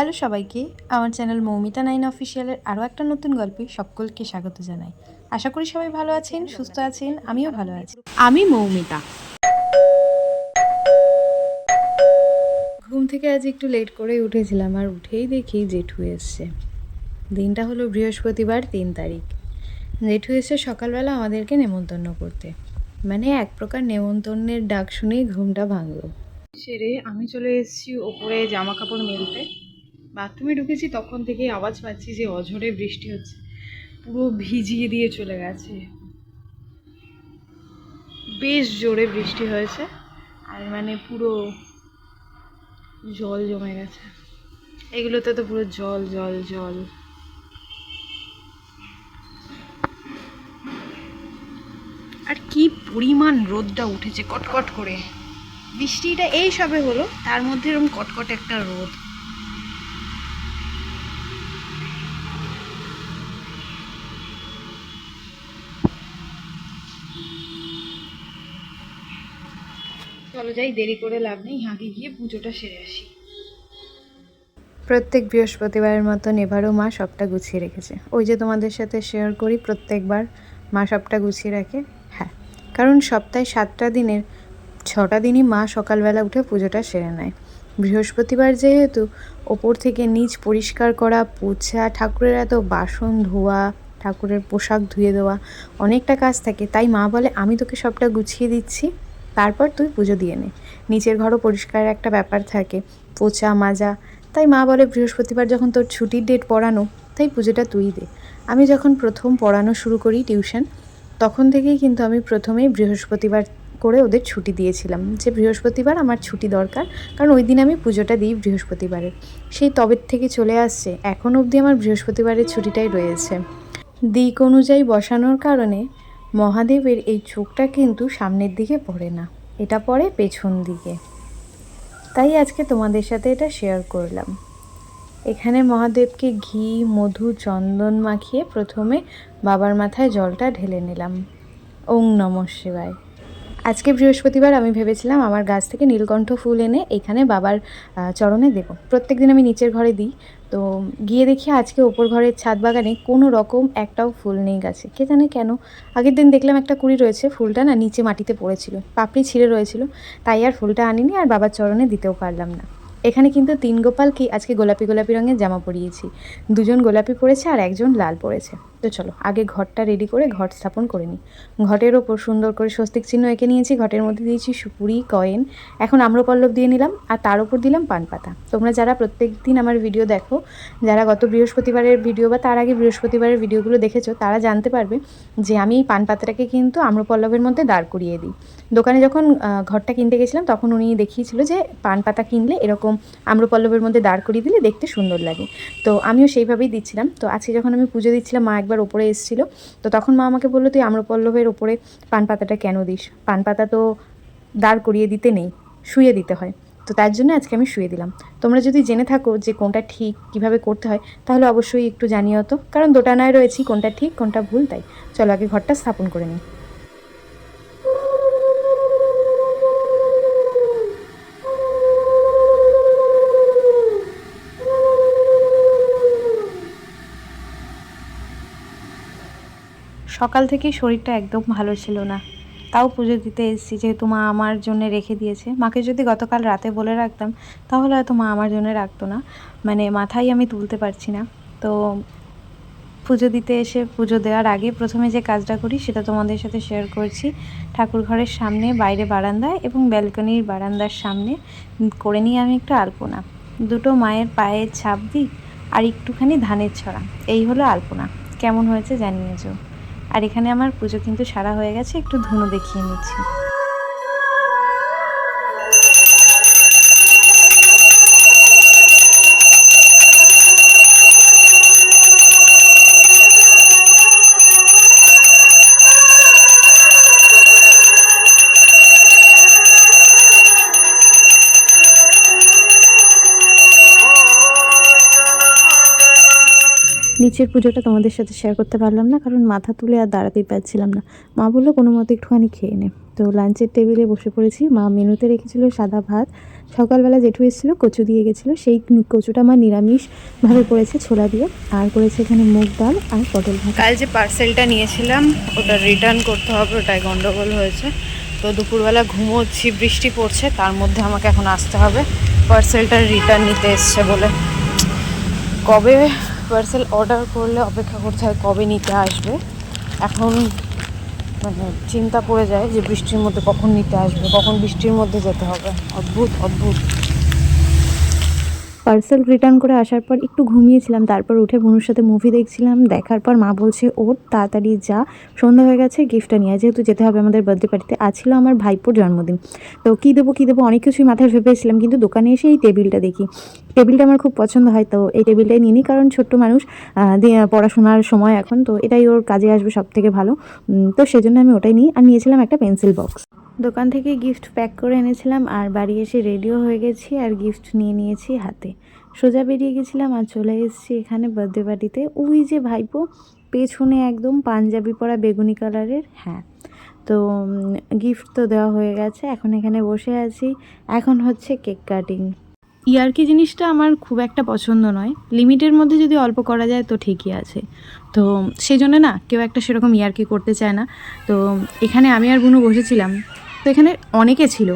Hello সবাইকে আমার channel Moumita nine অফিসিয়ালের আরও একটা নতুন গল্পে সকলকে স্বাগত জানাই। আশা করি সবাই ভালো আছেন সুস্থ আছেন আমিও ভালো আছি। আমি মৌমিতা। ঘুম থেকে আজ একটু লেট করে উঠেছিলাম আর উঠেই দেখি জেঠু এসছে। দিনটা হলো বৃহস্পতিবার তিন তারিখ। জেঠু এসে সকালবেলা আমাদেরকে নেমন্তন্ন করতে। মানে এক প্রকার নেমন্তন্নের ডাক শুনেই ঘুমটা ভাঙলো। সেরে আমি চলে এসেছি ওপরে জামা কাপড় মেলতে। বাথরুমে ঢুকেছি, তখন থেকে আওয়াজ পাচ্ছি যে অঝরে বৃষ্টি হচ্ছে। পুরো ভিজিয়ে দিয়ে চলে গেছে। বেশ জোরে বৃষ্টি হয়েছে, আর মানে পুরো জল জমে গেছে। এগুলোতে তো পুরো জল জল জল। আর কি পরিমাণ রোদটা উঠেছে কটকট করে। বৃষ্টিটা এই সবে হলো, তার মধ্যে এরকম কটকট একটা রোদ। চলো যাই, দেরি করে লাভ নেই, আগে গিয়ে পুজোটা সেরে আসি। প্রত্যেক বৃহস্পতিবারের মতন এবারও মা সবটা গুছিয়ে রেখেছে। ওই যে তোমাদের সাথে শেয়ার করি, প্রত্যেকবার মা সবটা গুছিয়ে রাখে। হ্যাঁ কারণ সপ্তাহে সাতটা দিনের, ছটা দিনই মা সকালবেলা উঠে পুজোটা সেরে নেয়। বৃহস্পতিবার যেহেতু, ওপর থেকে নিচ পরিষ্কার করা পোছা ঠাকুরের এত বাসন ধোয়া, ঠাকুরের পোশাক ধুয়ে দেওয়া, অনেকটা কাজ থাকে। তাই মা বলে, আমি তোকে সবটা গুছিয়ে দিচ্ছি। তারপর তুই পুজো দিয়ে নে। নিচের ঘরও পরিষ্কার একটা ব্যাপার থাকে। পোচা, মাজা, তাই মা বলে বৃহস্পতিবার যখন তোর ছুটির ডেট পড়ানো, তাই পুজোটা তুই দে। আমি যখন প্রথম পড়ানো শুরু করি টিউশন তখন থেকেই কিন্তু আমি প্রথমেই বৃহস্পতিবার করে ওদের ছুটি দিয়েছিলাম যে বৃহস্পতিবার আমার ছুটি দরকার, কারণ ওই দিন আমি পুজোটা দিই বৃহস্পতিবারে। সেই তবের থেকে চলে আসছে, এখন অবধি আমার বৃহস্পতিবারের ছুটিটাই রয়েছে। দিক অনুযায়ী বসানোর কারণে মহাদেবের এই চোখটা কিন্তু সামনের দিকে পড়ে না। এটা পড়ে পেছন দিকে। তাই আজকে তোমাদের সাথে এটা শেয়ার করলাম। এখানে মহাদেবকে ঘি, মধু, চন্দন মাখিয়ে প্রথমে বাবার মাথায় জলটা ঢেলে নিলাম। ওং নম শিবায়। আজকে বৃহস্পতিবার আমি ভেবেছিলাম আমার গাছ থেকে নীলকণ্ঠ ফুল এনে এখানে বাবার চরণে দেবো। প্রত্যেক দিন আমি নিচের ঘরে দিই। তো গিয়ে দেখি আজকে ওপর ঘরের ছাদ বাগানে কোনো রকম একটাও ফুল নেই গাছে। কে জানে কেন? আগের দিন দেখলাম একটা কুড়ি রয়েছে, ফুলটা না নিচে মাটিতে পড়েছিল। পাপড়ি ছিঁড়ে রয়েছিল। তাই আর ফুলটা আনিনি আর বাবার চরণে দিতেও পারলাম না। এখানে কিন্তু তিন গোপালকে আজকে গোলাপি গোলাপি রঙের জামা পরিয়েছি। দুজন গোলাপি পরেছে আর একজন লাল পরেছে তো চলো, আগে ঘরটা রেডি করে ঘট স্থাপন করে নিই। ঘটের ওপর সুন্দর করে স্বস্তিক চিহ্ন এঁকে নিয়েছি, ঘটের মধ্যে দিয়েছি সুপুরি, কয়েন। এখন আম্রপল্লব দিয়ে নিলাম, আর তার উপর দিলাম পান পাতা। তোমরা যারা প্রত্যেক দিন আমার ভিডিও দেখো, যারা গত বৃহস্পতিবারের ভিডিও বা তার আগে বৃহস্পতিবারের ভিডিওগুলো দেখেছ, তারা জানতে পারবে যে আমি এই পান পাতাটাকে কিন্তু আম্রপল্লবের মধ্যে দাঁড় করিয়ে দিই। দোকানে যখন ঘরটা কিনতে গেছিলাম, তখন উনি দেখিয়েছিল যে পান পাতা কিনলে এরকম আম্রপল্লবের মধ্যে দাঁড় করিয়ে দিলে দেখতে সুন্দর লাগে। তো আমিও সেইভাবেই দিচ্ছিলাম। তো আজকে যখন আমি পুজো দিচ্ছিলাম মা একবার ওপরে এসেছিল। তো তখন মা আমাকে বলল, তুই আম্রপল্লবের ওপরে পান পাতাটা কেন দিস? পান পাতা তো দাঁড় করিয়ে দিতে নেই, শুয়ে দিতে হয়। তো তার জন্য আজকে আমি শুয়ে দিলাম। তোমরা যদি জেনে থাকো যে কোনটা ঠিক, কীভাবে করতে হয়, তাহলে অবশ্যই একটু জানিও তো। কারণ দোটানায় রয়েছি কোনটা ঠিক, কোনটা ভুল, তাই। চলো আগে ঘরটা স্থাপন করে নিই। সকাল থেকেই শরীরটা একদম ভালো ছিল না। তাও পুজো দিতে এসেছি, যেহেতু মা আমার জন্য রেখে দিয়েছে। মাকে যদি গতকাল রাতে বলে রাখতাম, তাহলে হয়তো মা আমার জন্য রাখতো না। মানে মাথায় আমি তুলতে পারছি না। তো পুজো দিতে এসে পুজো দেওয়ার আগে প্রথমে যে কাজটা করি, সেটা তোমাদের সাথে শেয়ার করছি। ঠাকুর ঘরের সামনে, বাইরে বারান্দায় এবং ব্যালকনির বারান্দার সামনে। করে নিই আমি একটু আলপনা। দুটো মায়ের পায়ের ছাপ দিই, আর একটুখানি ধানের ছড়া। এই হলো আলপনা। কেমন হয়েছে জানিয়েছো? আর এখানে আমার পুজো কিন্তু সারা হয়ে গেছে একটু ধুনো দেখিয়ে নিচ্ছি। নিচের পুজোটা তোমাদের সাথে শেয়ার করতে পারলাম না, কারণ মাথা তুলে আর দাঁড়াতেই পারছিলাম না। মা বলল, কোনো মতো একটুখানি খেয়ে নে। তো লাঞ্চের টেবিলে বসে পড়েছি। মা মেনুতে রেখেছিল সাদা ভাত। সকালবেলা জেঠু এসেছিল, কচু দিয়ে গেছিল। সেই কচুটা মা নিরামিষভাবে করেছে, ছোলা দিয়ে। আর করেছে এখানে মুগ ডাল আর পটল ভাত কাল যে পার্সেলটা নিয়েছিলাম, ওটা রিটার্ন করতে হবে ওটাই গন্ডগোল হয়েছে। তো দুপুরবেলা ঘুমোচ্ছি, বৃষ্টি পড়ছে, তার মধ্যে আমাকে এখন আসতে হবে। পার্সেলটা রিটার্ন নিতে এসছে বলে। কবে পার্সেল অর্ডার করলে অপেক্ষা করতে হয় কবে নিতে আসবে। এখন মানে চিন্তা পড়ে যায় যে বৃষ্টির মধ্যে কখন নিতে আসবে, কখন বৃষ্টির মধ্যে যেতে হবে। অদ্ভুত অদ্ভুত। পার্সেল রিটার্ন করে আসার পর একটু ঘুমিয়েছিলাম, তারপর উঠে বোনের সাথে মুভি দেখছিলাম। দেখার পর মা বলছে ওর তাড়াতাড়ি যা। সন্ধ্যা হয়ে গেছে গিফটটা নিয়ে যেহেতু যেতে হবে আমাদের বার্থডে পার্টিতে আজ ছিল আমার ভাইপোর জন্মদিন। তো কী দেবো কী দেবো, অনেক কিছুই মাথায় ভেবেছিলাম, কিন্তু দোকানে এসে এই টেবিলটা দেখি। টেবিলটা আমার খুব পছন্দ হয়, তো এই টেবিলটাই নিয়ে নিই কারণ ছোট্ট মানুষ পড়াশোনার সময় এখন, তো এটাই ওর কাজে আসবে সব থেকে ভালো তো সেজন্য আমি ওটাই নিই। আর নিয়েছিলাম একটা পেন্সিল বক্স দোকান থেকে গিফট প্যাক করে এনেছিলাম, আর বাড়ি এসে রেডিও হয়ে গেছি, আর গিফট নিয়ে নিয়েছি হাতে। সোজা বেরিয়ে গেছিলাম আর চলে এসেছি এখানে বার্থডে পার্টিতে ওই যে ভাইপো, পেছনে একদম পাঞ্জাবি পরা বেগুনি কালারের হ্যাঁ। তো গিফট তো দেওয়া হয়ে গেছে, এখন এখানে বসে আছি। এখন হচ্ছে কেক কাটিং। ইয়ার্কি জিনিসটা আমার খুব একটা পছন্দ নয়। লিমিটের মধ্যে যদি অল্প করা যায় তো ঠিকই আছে। তো সেই জন্য না, কেউ একটা সেরকম ইয়ার্কি করতে চায় না। তো, এখানে আমি আর বুনু বসেছিলাম। তো, এখানে অনেকে ছিল।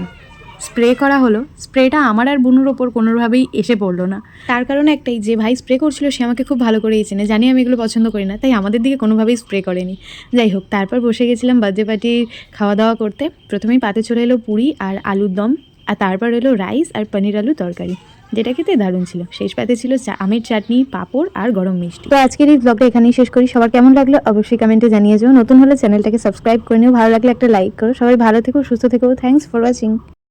স্প্রে করা হলো, স্প্রেটা আমার আর বুনুর ওপর কোনোভাবেই এসে পড়ল না। তার কারণ একটাই, যে ভাই স্প্রে করছিল, সে আমাকে খুব ভালো করেই চেনে। জানি আমি এগুলো পছন্দ করি না, তাই আমাদের দিকে কোনোভাবেই স্প্রে করেনি। যাই হোক, তারপর বসে গেছিলাম বার্থডে পার্টির খাওয়া দাওয়া করতে। প্রথমেই পাতে চলে এলো পুরি আর আলুর দম, আর তারপর এলো রাইস আর পনির আলু তরকারি। যেটা খেতে দারুণ ছিল। শেষ পাতে ছিল আমের চাটনি, পাঁপড় আর গরম মিষ্টি। তো আজকের এই ব্লগটা এখানেই শেষ করি। সবার কেমন লাগল অবশ্যই কমেন্টে জানিয়ে যাও। নতুন হলে চ্যানেলটাকে সাবস্ক্রাইব করে নিও। ভালো লাগলে একটা লাইক করো। সবাই ভালো থেকো, সুস্থ থেকো। Thanks for watching